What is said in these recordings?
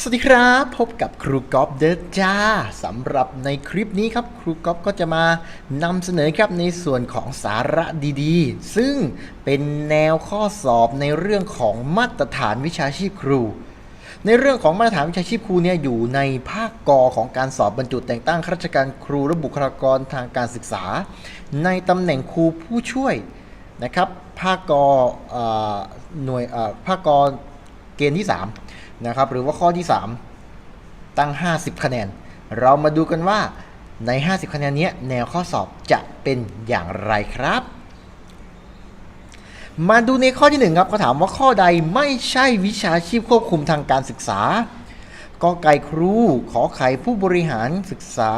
สวัสดีครับ พบกับครูก๊อฟเดอจ้าสำหรับในคลิปนี้ครับ ครูก๊อฟก็จะมานำเสนอครับในส่วนของสาระดีๆ ซึ่งเป็นแนวข้อสอบในเรื่องของมาตรฐานวิชาชีพครู ในเรื่องของมาตรฐานวิชาชีพครูเนี่ยอยู่ในภาคกอของการสอบบรรจุแต่งตั้งข้าราชการครูและบุคลากรทางการศึกษา ในตำแหน่งครูผู้ช่วยนะครับภาคกออหน่วยภาคกอเกณฑ์ที่ 3 นะครับ หรือว่าข้อที่ 3 ตั้ง 50 คะแนน เรามาดูกันว่าใน 50 คะแนนนี้แนวข้อสอบจะเป็นอย่างไรครับ มาดูในข้อที่หนึ่งครับเขาถามว่าข้อใดไม่ใช่วิชาชีพควบคุมทางการศึกษากอไก่ครู ขอไข่ผู้บริหารศึกษา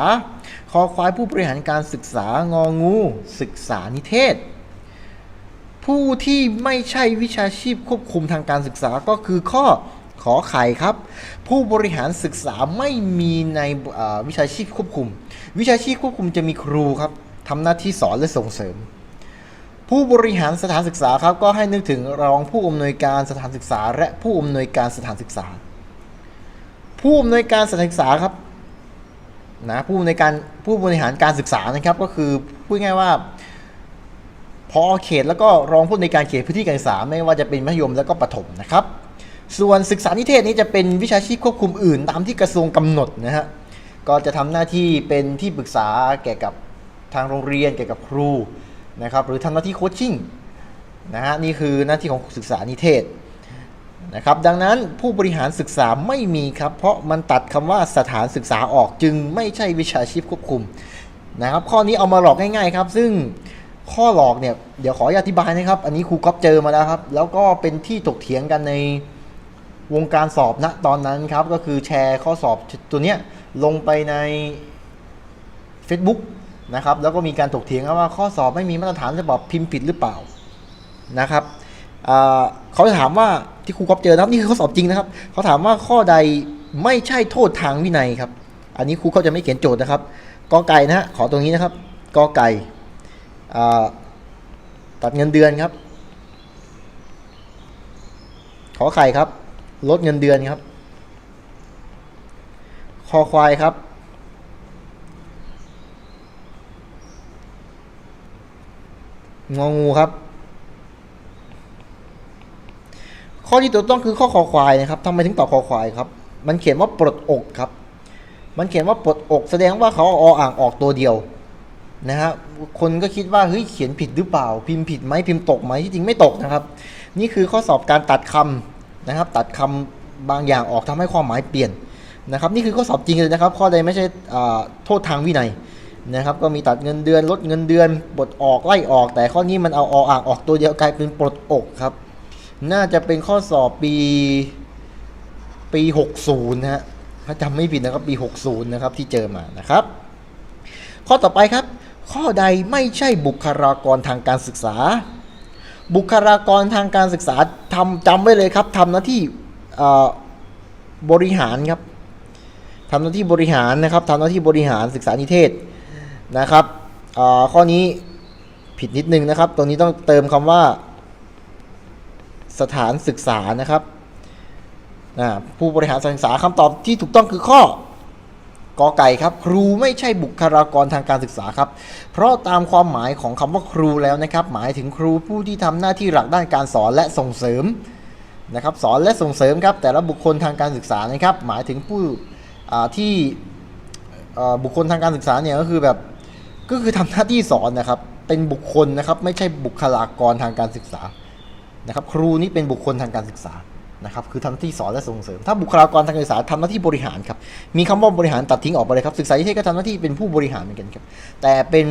คอควายผู้บริหารการศึกษางองู ศึกษานิเทศ ผู้ที่ไม่ใช่วิชาชีพควบคุมทางการศึกษาก็คือข้อ ขอไข่ครับ ผู้บริหารศึกษาไม่มีในวิชาชีพควบคุม วิชาชีพควบคุมจะมีครูครับทำหน้าที่สอนและส่งเสริม ผู้บริหารสถานศึกษาครับก็ให้นึกถึงรองผู้อำนวยการสถานศึกษา และผู้อำนวยการสถานศึกษา ผู้อำนวยการสถานศึกษาครับนะผู้อำนวยการผู้บริหารการศึกษานะครับก็คือพูดง่ายว่าพอเขตแล้วก็รองผู้อำนวยการเขตพื้นที่การศึกษาไม่ว่าจะเป็นมัธยมแล้วก็ประถมนะครับ ส่วนศึกษานิเทศนี้จะเป็นวิชาชีพควบคุมอื่น ตามที่กระทรวงกำหนดนะฮะก็จะทำหน้าที่เป็นที่ปรึกษาแก่กับทางโรงเรียนแก่กับครูนะครับหรือทำหน้าที่โคชชิ่งนะฮะนี่คือหน้าที่ของศึกษานิเทศนะครับดังนั้นผู้บริหารศึกษาไม่มีครับ เพราะมันตัดคำว่าสถานศึกษาออกจึงไม่ใช่วิชาชีพควบคุมนะครับข้อนี้เอามาหลอกง่ายๆครับ ซึ่งข้อหลอกเนี่ยเดี๋ยวขออธิบายนะครับ อันนี้ครูก๊อฟเจอมาแล้วครับ แล้วก็เป็นที่ถกเถียงกันใน วงการสอบณตอนนั้นครับ ก็คือแชร์ข้อสอบตัวเนี้ยลงไปใน Facebook นะครับ แล้วก็มีการถกเถียงกันว่าข้อสอบไม่มีมาตรฐานฉบับพิมพ์ผิดหรือเปล่านะครับเขาจะถามว่าที่ครูก๊อฟเจอนะครับนี่คือข้อสอบจริงนะครับ เขาถามว่าข้อใดไม่ใช่โทษทางวินัยครับ อันนี้ครูเขาจะไม่เขียนโจทย์นะครับกอไก่นะฮะขอตรงนี้นะครับกอไก่ตัดเงินเดือนครับ ขอไข่ครับ ลดเงินเดือนครับ คอควายครับ งองูครับ ข้อที่ถูกต้องคือข้อคอควายนะครับทำไมถึงตอบคอควายครับ มันเขียนว่าปลดอกครับ มันเขียนว่าปลดอก แสดงว่าเขาอออ่างออกตัวเดียวนะฮะคนก็คิดว่าเฮ้ยเขียนผิดหรือเปล่า พิมพ์ผิดไหมพิมพ์ตกไหมที่จริงไม่ตกนะครับ นี่คือข้อสอบการตัดคำ นะครับ ตัดคำบางอย่างออกทำให้ความหมายเปลี่ยนนะครับ นี่คือข้อสอบจริงเลยนะครับ ข้อใดไม่ใช่โทษทางวินัยนะครับ ก็มีตัดเงินเดือนลดเงินเดือนปลดออกไล่ออก แต่ข้อนี้มันเอาออ่างออกตัวเดียวกลายเป็นปลดอกครับ น่าจะเป็นข้อสอบปีปี 60นะฮะถ้าจำไม่ผิดนะครับปี 60นะครับที่เจอมานะครับ ข้อต่อไปครับ ข้อใดไม่ใช่บุคลากรทางการศึกษา บุคลากรทางการศึกษาทำจำไว้เลยครับทำหน้าที่บริหารครับทำหน้าที่บริหารนะครับทำหน้าที่บริหารศึกษานิเทศนะครับข้อนี้ผิดนิดนึงนะครับ ตรงนี้ต้องเติมคำว่า สถานศึกษานะครับผู้บริหารสถานศึกษาคำตอบที่ถูกต้องคือข้อ กอไก่ครับ ครูไม่ใช่บุคลากรทางการศึกษาครับ เพราะตามความหมายของคำว่าครูแล้วนะครับ หมายถึงครูผู้ที่ทำหน้าที่หลักด้านการสอนและส่งเสริมนะครับ สอนและส่งเสริมครับ แต่ละบุคคลทางการศึกษานะครับ หมายถึงผู้ที่บุคคลทางการศึกษาเนี่ยก็คือแบบก็คือทำหน้าที่สอนนะครับ เป็นบุคคลนะครับ ไม่ใช่บุคลากรทางการศึกษานะครับ ครูนี่เป็นบุคคลทางการศึกษา นะครับคือทำหน้าที่สอนและส่งเสริม ถ้าบุคลากรทางการศึกษาทำหน้าที่บริหารครับมีคำว่าบริหารตัดทิ้งออกไปเลยครับศึกษานิเทศก็ทำหน้าที่เป็นผู้บริหารเหมือนกันครับแต่เป็น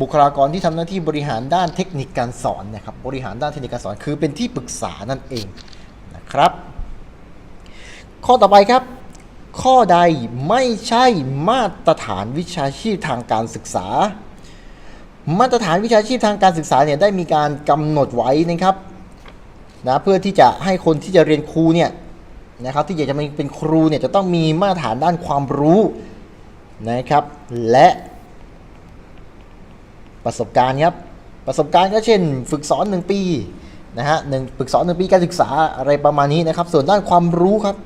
บุคลากรที่ทำหน้าที่บริหารด้านเทคนิคการสอนนะครับบริหารด้านเทคนิคการสอน คือเป็นที่ปรึกษานั่นเองนะครับ ข้อต่อไปครับ ข้อใดไม่ใช่มาตรฐานวิชาชีพทางการศึกษา มาตรฐานวิชาชีพทางการศึกษาเนี่ยได้มีการกำหนดไว้นะครับ นะเพื่อที่จะให้คนที่จะเรียนครูเนี่ยนะครับที่อยากจะมาเป็นครูเนี่ยจะต้องมีมาตรฐานด้านความรู้นะครับและประสบการณ์ครับประสบการณ์ก็เช่น ฝึกสอนหนึ่งปีนะฮะหนึ่งฝึกสอนหนึ่งปีการศึกษาอะไรประมาณนี้นะครับ ส่วนด้านความรู้ครับ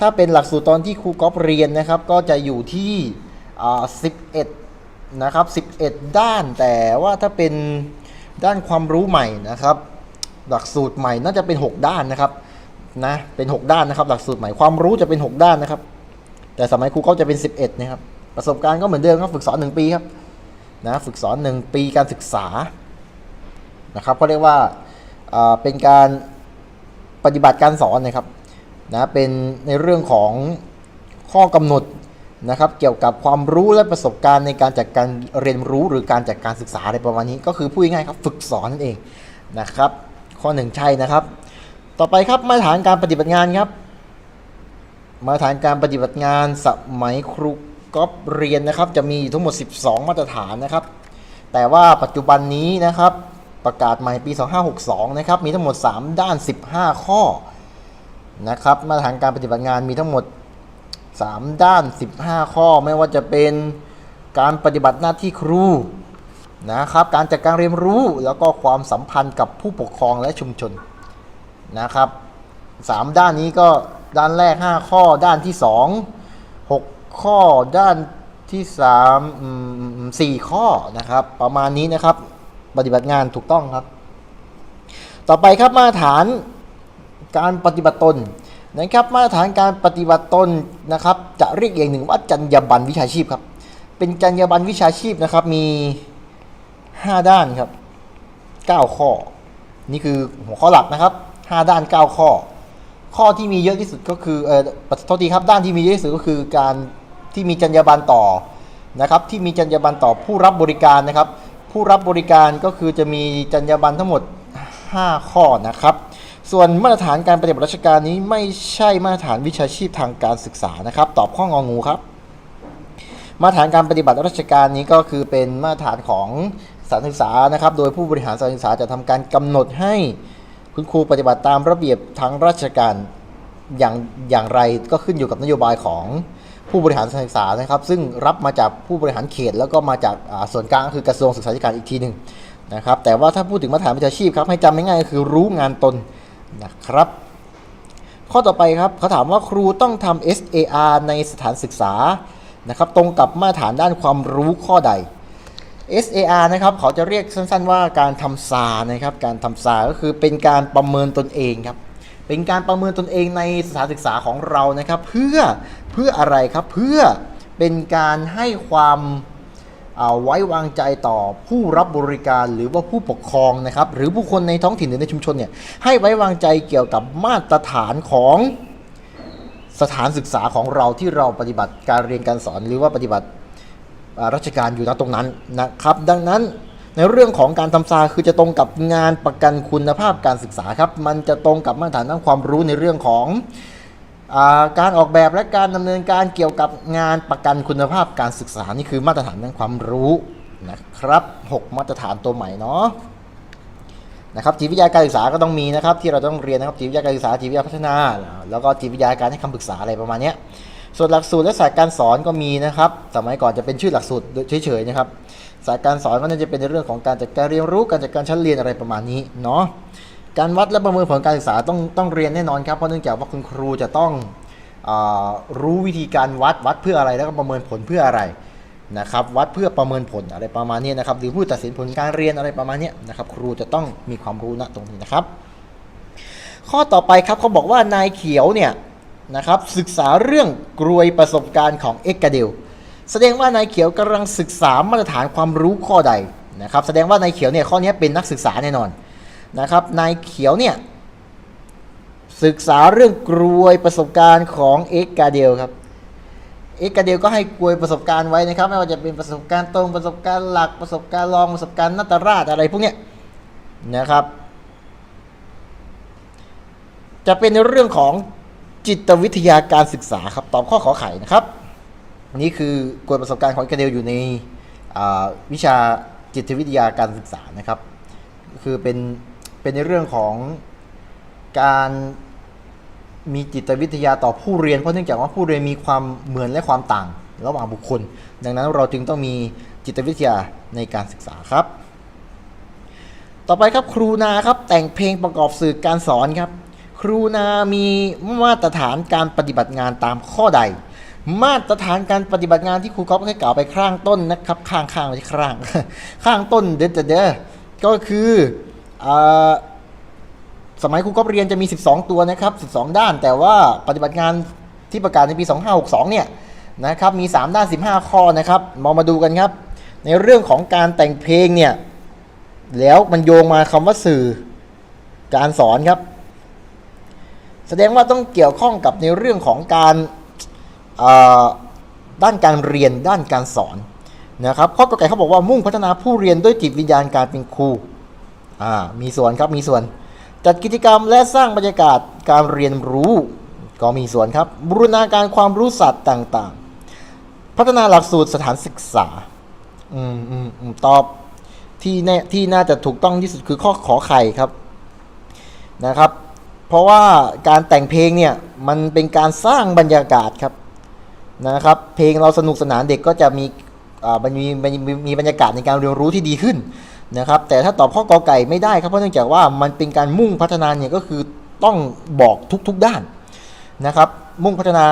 ถ้าเป็นหลักสูตรตอนที่ครูก๊อฟเรียนนะครับ ก็จะอยู่ที่อ่า11นะครับ11ด้านแต่ว่าถ้าเป็นด้านความรู้ใหม่นะครับ หลักสูตรใหม่น่าจะเป็น 6 ด้านนะครับนะเป็น 6 ด้านนะครับ หลักสูตรใหม่ความรู้จะเป็น 6 ด้านนะครับ แต่สมัยครูก็จะเป็น 11นะครับประสบการณ์ก็เหมือนเดิมครับฝึกสอน 1 ปีครับนะฝึกสอน 1 ปีการศึกษานะครับก็เรียกว่าเป็นการปฏิบัติการสอนนะครับนะเป็นในเรื่องของข้อกำหนดนะครับเกี่ยวกับความรู้และประสบการณ์ในการจัดการเรียนรู้หรือการจัดการศึกษาอะไรประมาณนี้ ก็คือพูดง่ายๆครับฝึกสอนนั่นเองนะครับ ข้อหนึ่งใช่นะครับ ต่อไปครับมาตรฐานการปฏิบัติงานครับ มาตรฐานการปฏิบัติงานสมัยครูก๊อฟเรียนนะครับ จะมีทั้งหมด 12 มาตรฐานนะครับ แต่ว่าปัจจุบันนี้นะครับ ประกาศใหม่ปี 2562 นะครับ มีทั้งหมด 3 ด้าน 15 ข้อนะครับ มาตรฐานการปฏิบัติงานมีทั้งหมด 3 ด้าน 15 ข้อ ไม่ว่าจะเป็นการปฏิบัติหน้าที่ครู นะครับการจัดการเรียนรู้แล้วก็ความสัมพันธ์กับผู้ปกครองและชุมชนนะครับสามด้านนี้ก็ด้านแรก 5 ข้อด้านที่ 2 6 ข้อด้านที่3อืมสี่ข้อนะครับ ประมาณนี้นะครับ ปฏิบัติงานถูกต้องครับ ต่อไปครับมาตรฐานการปฏิบัติตนนะครับมาตรฐานการปฏิบัติตนนะครับ จะเรียกอย่างหนึ่งว่าจรรยาบรรณวิชาชีพครับ เป็นจรรยาบรรณวิชาชีพนะครับมี 5 ด้านครับ 9 ข้อ นี่คือหัวข้อหลักนะครับ 5 ด้าน 9 ข้อ ข้อที่มีเยอะที่สุดก็คือเออโทษทีครับด้านที่มีเยอะที่สุดก็คือการที่มีจรรยาบรรณต่อนะครับ ที่มีจรรยาบรรณต่อผู้รับบริการนะครับ ผู้รับบริการก็คือจะมีจรรยาบรรณทั้งหมด 5 ข้อนะครับ ส่วนมาตรฐานการปฏิบัติราชการนี้ไม่ใช่มาตรฐานวิชาชีพทางการศึกษานะครับ ตอบข้ององูครับมาตรฐานการปฏิบัติราชการนี้ก็คือเป็นมาตรฐานของ สถานศึกษานะครับ โดยผู้บริหารสถานศึกษาจะทำการกำหนดให้คุณครูปฏิบัติตามระเบียบทางราชการอย่างอย่างไรก็ขึ้นอยู่กับนโยบายของผู้บริหารสถานศึกษานะครับ ซึ่งรับมาจากผู้บริหารเขต แล้วก็มาจากส่วนกลางคือ กระทรวงศึกษาธิการอีกทีหนึ่งนะครับ แต่ว่าถ้าพูดถึงมาตรฐานวิชาชีพครับให้จำง่ายๆคือรู้งานตนนะครับ ข้อต่อไปครับเขาถามว่าครูต้องทำ SAR ในสถานศึกษานะครับ ตรงกับมาตรฐานด้านความรู้ข้อใด SAR นะครับเขาจะเรียกสั้นๆว่าการทำซานะครับการทำซาก็คือเป็นการประเมินตนเองครับเป็นการประเมินตนเองในสถานศึกษาของเรานะครับเพื่อเพื่ออะไรครับเพื่อเป็นการให้ความาไว้วางใจต่อผู้รับบริการหรือว่าผู้ปกครองนะครับ หรือผู้คนในท้องถิ่นหรือในชุมชนเนี่ยให้ไว้วางใจเกี่ยวกับมาตรฐานของสถานศึกษาของเราที่เราปฏิบัติการเรียนการสอนหรือว่าปฏิบัติ ราชการอยู่ณตรงนั้นนะครับ ดังนั้นในเรื่องของการทำซาคือจะตรงกับงานประกันคุณภาพการศึกษาครับ มันจะตรงกับมาตรฐานด้านความรู้ในเรื่องของอาการออกแบบและการดำเนินการเกี่ยวกับงานประกันคุณภาพการศึกษานี่คือมาตรฐานด้านความรู้นะครับ 6 มาตรฐานตัวใหม่เนาะนะครับจิตวิทยาการศึกษาก็ต้องมีนะครับ ที่เราต้องเรียนนะครับจิตวิทยาการศึกษาจิตวิทยาพัฒนา แล้วก็จิตวิทยาการให้คำปรึกษาอะไรประมาณเนี้ย ส่วนหลักสูตรและสายการสอนก็มีนะครับ สมัยก่อนจะเป็นชื่อหลักสูตรเฉยๆนะครับ สายการสอนก็น่าจะเป็นในเรื่องของการจัดการเรียนรู้การจัดการชั้นเรียนอะไรประมาณนี้เนาะ การวัดและประเมินผลการศึกษาต้องต้องเรียนแน่นอนครับ เพราะเนื่องจากว่าคุณครูจะต้องอรู้วิธีการวัดวัดเพื่ออะไรแล้วก็ประเมินผลเพื่ออะไรนะครับ วัดเพื่อประเมินผลอะไรประมาณนี้นะครับ หรือผู้ตัดสินผลการเรียนอะไรประมาณนี้นะครับ ครูจะต้องมีความรู้ณตรงนี้นะครับ ข้อต่อไปครับเขาบอกว่านายเขียวเนี่ย นะครับศึกษาเรื่องกรวยประสบการณ์ของเอกเดลแสดงว่านายเขียวกำลังศึกษามาตรฐานความรู้ข้อใดนะครับแสดงว่านายเขียวเนี่ยข้อนี้เป็นนักศึกษาแน่นอนนะครับนายเขียวเนี่ยศึกษาเรื่องกรวยประสบการณ์ของเอกเดลครับเอกเดลก็ให้กรวยประสบการณ์ไว้นะครับไม่ว่าจะเป็นประสบการณ์ตรงประสบการณ์หลักประสบการณ์รองประสบการณ์นัตราชอะไรพวกเนี้ยนะครับ จะเป็นในเรื่องของ จิตวิทยาการศึกษาครับตอบข้อขอไข่นะครับ นี่คือกฎประสบการณ์ของกระเดลอยู่ในวิชาจิตวิทยาการศึกษานะครับ คือเป็นเป็นในเรื่องของการมีจิตวิทยาต่อผู้เรียนเพราะเนื่องจากว่าผู้เรียนมีความเหมือนและความต่าง ระหว่างบุคคล ดังนั้นเราจึงต้องมีจิตวิทยาในการศึกษาครับ ต่อไปครับครูนาครับแต่งเพลงประกอบสื่อการสอนครับ ครูนามีมาตรฐานการปฏิบัติงานตามข้อใด มาตรฐานการปฏิบัติงานที่ครูก๊อฟให้กล่าวไปข้างต้นนะครับข้างข้างไม่ใช่ข้างข้างต้นเด็ดเด้อก็คืออสมัยครูก๊อฟเรียนจะมี 12 ตัวนะครับ 12 ด้าน แต่ว่าปฏิบัติงานที่ประกาศในปี 2562 เนี่ยนะครับมี 3 ด้าน 15 ข้อนะครับมามาดูกันครับ ในเรื่องของการแต่งเพลงเนี่ยแล้วมันโยงมาคำว่าสื่อการสอนครับ แสดงว่าต้องเกี่ยวข้องกับในเรื่องของการด้านการเรียนด้านการสอนนะครับข้อกอไก่เขาบอกว่ามุ่งพัฒนาผู้เรียนด้วยจิตวิญญาณการเป็นครูอ่ามีส่วนครับมีส่วน จัดกิจกรรมและสร้างบรรยากาศการเรียนรู้ก็มีส่วนครับบูรณาการความรู้ศาสตร์ต่างๆ พัฒนาหลักสูตรสถานศึกษาอืมอืมตอบที่แน่ที่น่าจะถูกต้องที่สุดคือข้อขอไข่ครับนะครับ เพราะว่าการแต่งเพลงเนี่ยมันเป็นการสร้างบรรยากาศครับนะครับ เพลงเราสนุกสนานเด็กก็จะมีมันมีมีบรรยากาศในการเรียนรู้ที่ดีขึ้นนะครับแต่ถ้าตอบข้อกอไก่ไม่ได้ครับเพราะเนื่องจากว่ามันเป็นการมุ่งพัฒนาเนี่ยก็คือต้องบอกทุกๆด้านนะครับมุ่งพัฒนา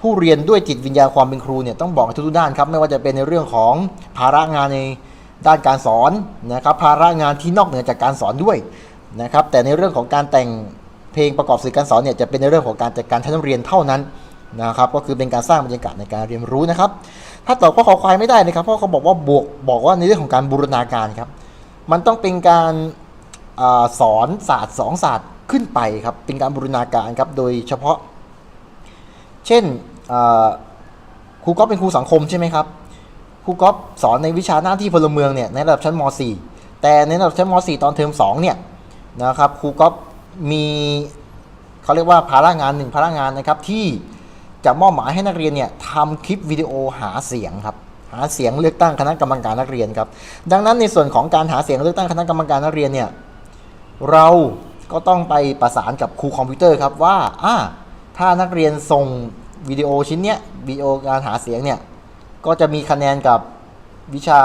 ผู้เรียนด้วยจิตวิญญาณความเป็นครูเนี่ยต้องบอกทุกๆด้านครับไม่ว่าจะเป็นในเรื่องของภาระงานในด้านการสอนนะครับภาระงานที่นอกเหนือจากการสอนด้วยนะครับแต่ในเรื่องของการแต่ง เพลงประกอบสื่อการสอนเนี่ยจะเป็นในเรื่องของการจัดการชั้นเรียนเท่านั้นนะครับก็คือเป็นการสร้างบรรยากาศในการเรียนรู้นะครับ ถ้าตอบข้อขอควายไม่ได้นะครับเพราะเขาบอกว่าบวกบอกว่าในเรื่องของการบูรณาการครับมันต้องเป็นการอสอนศาสตร์สองศาสตร์ขึ้นไปครับเป็นการบูรณาการครับโดยเฉพาะ เช่นครูก๊อฟเป็นครูสังคมใช่ไหมครับครูก๊อฟสอนในวิชาหน้าที่พลเมืองเนี่ยในระดับชั้นม .4 แต่ในระดับชั้นม .4 ตอนเทอม2เนี่ยนะครับครูก๊อฟ มีเขาเรียกว่าภาระงานหนึ่งภาระงานนะครับที่จะมอบหมายให้นักเรียนเนี่ยทำคลิปวิดีโอหาเสียงครับหาเสียงเลือกตั้งคณะกรรมการนักเรียนครับ ดังนั้นในส่วนของการหาเสียงเลือกตั้งคณะกรรมการนักเรียนเนี่ยเราก็ต้องไปประสานกับครูคอมพิวเตอร์ครับว่าอ่าถ้านักเรียนส่งวิดีโอชิ้นเนี้ยวิดีโอการหาเสียงเนี่ยก็จะมีคะแนนกับวิชา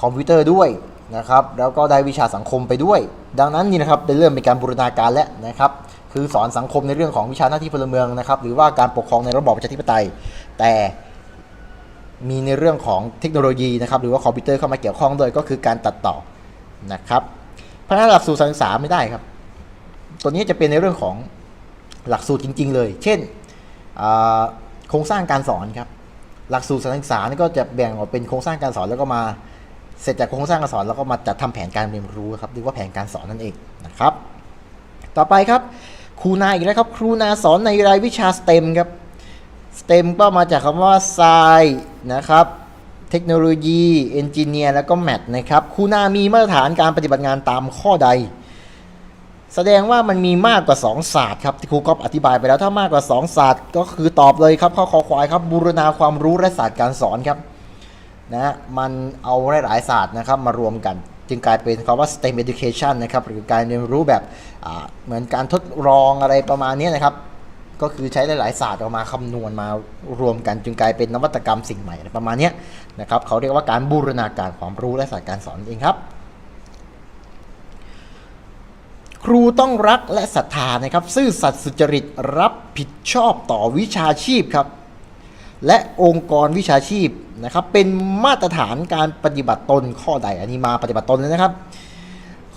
คอมพิวเตอร์ด้วยนะครับ แล้วก็ได้วิชาสังคมไปด้วย ดังนั้นนี่นะครับได้เริ่มเป็นการบูรณาการแล้วนะครับ คือสอนสังคมในเรื่องของวิชาหน้าที่พลเมืองนะครับ หรือว่าการปกครองในระบอบประชาธิปไตย แต่มีในเรื่องของเทคโนโลยีนะครับ หรือว่าคอมพิวเตอร์เข้ามาเกี่ยวข้องด้วยก็คือการตัดต่อนะครับพัฒนาหลักสูตรการศึกษาไม่ได้ครับ ตัวนี้จะเป็นในเรื่องของหลักสูตรจริง ๆ เลย เช่นโครงสร้างการสอนครับ หลักสูตรการศึกษานี่ก็จะแบ่งออกเป็นโครงสร้างการสอนแล้วก็มา เสร็จจากโครงสร้างการสอนแล้วก็มาจัดทำแผนการเรียนรู้ครับเรียกว่าแผนการสอนนั่นเองนะครับ ต่อไปครับครูนาอีกแล้วครับครูนาสอนในรายวิชา STEM ครับ STEM ก็มาจากคำว่า Science นะครับเทคโนโลยีเอนจิเนียร์แล้วก็แมทนะครับครูนามีมาตรฐานการปฏิบัติงานตามข้อใด แสดงว่ามันมีมากกว่า 2 ศาสตร์ครับที่ครูก๊อฟอธิบายไปแล้วถ้ามากกว่า 2 ศาสตร์ก็คือตอบเลยครับข้อคอควายครับบูรณาความรู้และศาสตร์การสอนครับ นะมันเอาหลายๆศาสตร์นะครับมารวมกัน จึงกลายเป็นคำว่า STEM education นะครับหรือการเรียนรู้แบบเหมือนการทดลองอะไรประมาณนี้นะครับ ก็คือใช้หลายๆศาสตร์ออกมาคำนวณมารวมกัน จึงกลายเป็นนวัตกรรมสิ่งใหม่ประมาณนี้นะครับเขาเรียกว่าการบูรณาการความรู้และศาสตร์การสอนเองครับครูต้องรักและศรัทธานะครับ ซื่อสัตย์สุจริตรับผิดชอบต่อวิชาชีพครับ และองค์กรวิชาชีพนะครับเป็นมาตรฐานการปฏิบัติตนข้อใดอันนี้มาปฏิบัติตนเลยนะครับ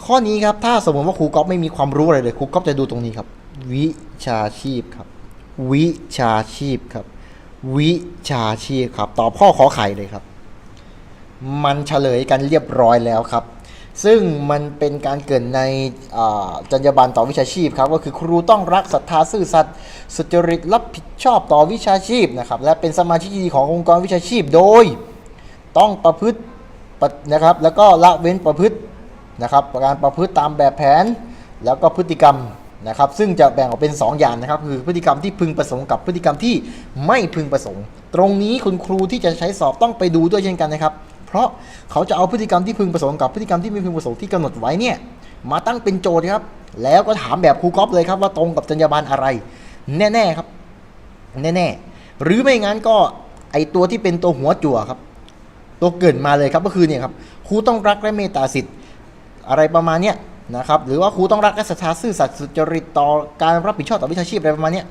ข้อนี้ครับถ้าสมมติว่าครูก๊อฟไม่มีความรู้อะไรเลยครูก๊อฟจะดูตรงนี้ครับ วิชาชีพครับ วิชาชีพครับ วิชาชีพครับตอบข้อขอไข่เลยครับ มันเฉลยกันเรียบร้อยแล้วครับ ซึ่งมันเป็นการเกินในจรรยาบรรณต่อวิชาชีพครับก็คือครูต้องรักศรัทธาซื่อสัตย์สุจริตรับผิดชอบต่อวิชาชีพนะครับและเป็นสมาชิกดีขององค์กรวิชาชีพโดย ต้องประพฤตินะครับแล้วก็ละเว้นประพฤตินะครับการประพฤติตามแบบแผนแล้วก็พฤติกรรมนะครับซึ่งจะแบ่งออกเป็น 2 อย่างนะครับคือพฤติกรรมที่พึงประสงค์กับพฤติกรรมที่ไม่พึงประสงค์ ตรงนี้คุณครูที่จะใช้สอบต้องไปดูด้วยเช่นกันนะครับ ราะเขาจะเอาพฤติกรรมที่พึงประสงค์กับพฤติกรรมที่ไม่พึงประสงค์ที่กำหนดไว้เนี่ยมาตั้งเป็นโจทย์ครับ แล้วก็ถามแบบครูกอฟเลยครับว่าตรงกับจรรยาบรรณอะไร แน่ๆครับ แน่ๆ หรือไม่งั้นก็ไอตัวที่เป็นตัวหัวจั่วครับ ตัวเกรินมาเลยครับก็คือเนี่ยครับครูต้องรักและเมตตาสิทธิ์อะไรประมาณเนี้ยนะครับหรือว่าครูต้องรักและศรัทธาซื่อสัตย์สุจริตต่อการรับผิดชอบต่อวิชาชีพอะไรประมาณเนี้ย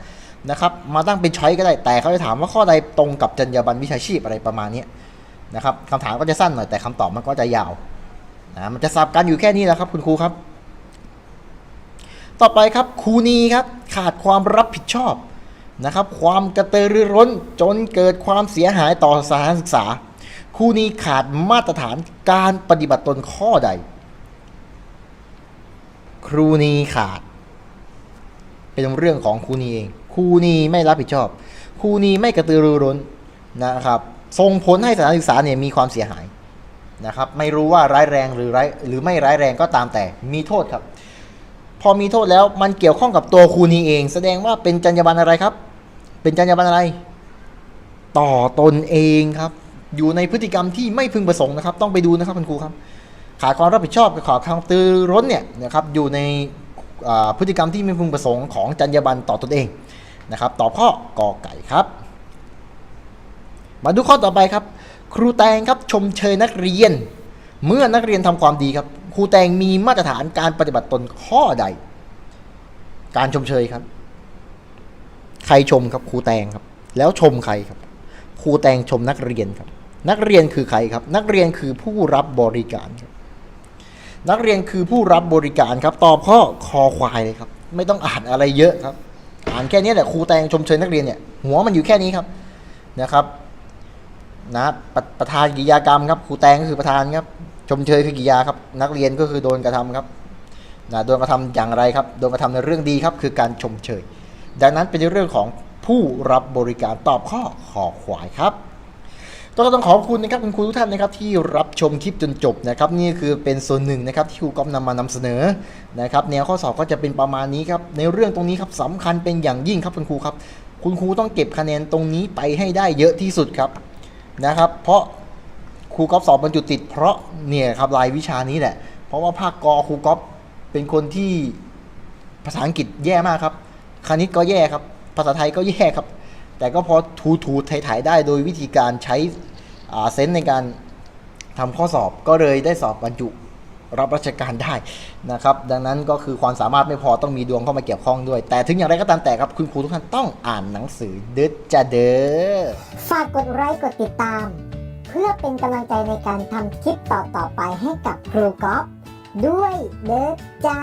นะครับมาตั้งเป็นช้อยก็ได้แต่เขาจะถามว่าข้อใดตรงกับจรรยาบรรณวิชาชีพอะไรประมาณเนี้ย นะครับคำถามก็จะสั้นหน่อยแต่คำตอบมันก็จะยาวนะมันจะสับกันอยู่แค่นี้แหละครับ คุณครูครับ ต่อไปครับครูนีครับขาดความรับผิดชอบนะครับความกระตือรือร้นจนเกิดความเสียหายต่อสถานศึกษาครูนีขาดมาตรฐานการปฏิบัติตนข้อใด ครูนีขาด เป็นเรื่องของครูนีเองครูนีไม่รับผิดชอบครูนีไม่กระตือรือร้นนะครับ ส่งผลให้สถานศึกษาเนี่ยมีความเสียหายนะครับ ไม่รู้ว่าร้ายแรงหรือร้ายหรือไม่ร้ายแรงก็ตามแต่มีโทษครับ พอมีโทษแล้วมันเกี่ยวข้องกับตัวครูนีเอง แสดงว่าเป็นจรรยาบรรณอะไรครับ เป็นจรรยาบรรณอะไร ต่อตนเองครับ อยู่ในพฤติกรรมที่ไม่พึงประสงค์นะครับ ต้องไปดูนะครับคุณครูครับ ขาดความรับผิดชอบกับขาดความตือร้นเนี่ยนะครับอยู่ในพฤติกรรมที่ไม่พึงประสงค์ของจรรยาบรรณต่อตนเองนะครับตอบข้อกอไก่ครับ มาดูข้อต่อไปครับ ครูแตงครับชมเชยนักเรียน เมื่อนักเรียนทำความดีครับ ครูแตงมีมาตรฐานการปฏิบัติตนข้อใด การชมเชยครับ ใครชมครับครูแตงครับ แล้วชมใครครับครูแตงชมนักเรียนครับ นักเรียนคือใครครับ นักเรียนคือผู้รับบริการครับนักเรียนคือผู้รับบริการครับ ตอบข้อคอควายเลยครับ ไม่ต้องอ่านอะไรเยอะครับ อ่านแค่นี้แหละครูแตงชมเชยนักเรียนเนี่ยหัวมันอยู่แค่นี้ครับนะครับ นะปประธานกิจกรรมครับครูแตงก็คือประธานครับ ชมเชยคือกิยาครับ นักเรียนก็คือโดนกระทำครับนะโดนกระทำอย่างไรครับ โดนกระทำในเรื่องดีครับ คือการชมเชย ดังนั้นเป็นเรื่องของผู้รับบริการตอบข้อขอควายครับก็ต้องขอบคุณนะครับคุณครูทุกท่านนะครับที่รับชมคลิปจนจบนะครับนี่คือเป็นส่วนหนึ่งนะครับที่ครูก๊อฟนำมานำเสนอนะครับแนวข้อสอบก็จะเป็นประมาณนี้ครับในเรื่องตรงนี้ครับสำคัญเป็นอย่างยิ่งครับคุณครูครับ คุณครูต้องเก็บคะแนนตรงนี้ไปให้ได้เยอะที่สุดครับ นะครับ เพราะครูก๊อฟสอบบรรจุติด เพราะเนี่ยครับรายวิชานี้แหละ เพราะว่าภาคกอครูก๊อฟเป็นคนที่ภาษาอังกฤษแย่มากครับคณิตก็แย่ครับ ภาษาไทยก็แย่ครับ แต่ก็พอถูถูถ่ายถ่ายได้โดยวิธีการใช้เซนส์ในการทำข้อสอบก็เลยได้สอบบรรจุ รับราชการได้นะครับดังนั้นก็คือความสามารถไม่พอต้องมีดวงเข้ามาเกี่ยวข้องด้วย แต่ถึงอย่างไรก็ตามแต่ครับคุณครูทุกท่านต้องอ่านหนังสือเด็ดจะเด้อฝากกดไลค์กดติดตาม เพื่อเป็นกำลังใจในการทำคลิปต่อๆไปให้กับครูกอล์ฟด้วยเด้อจ้า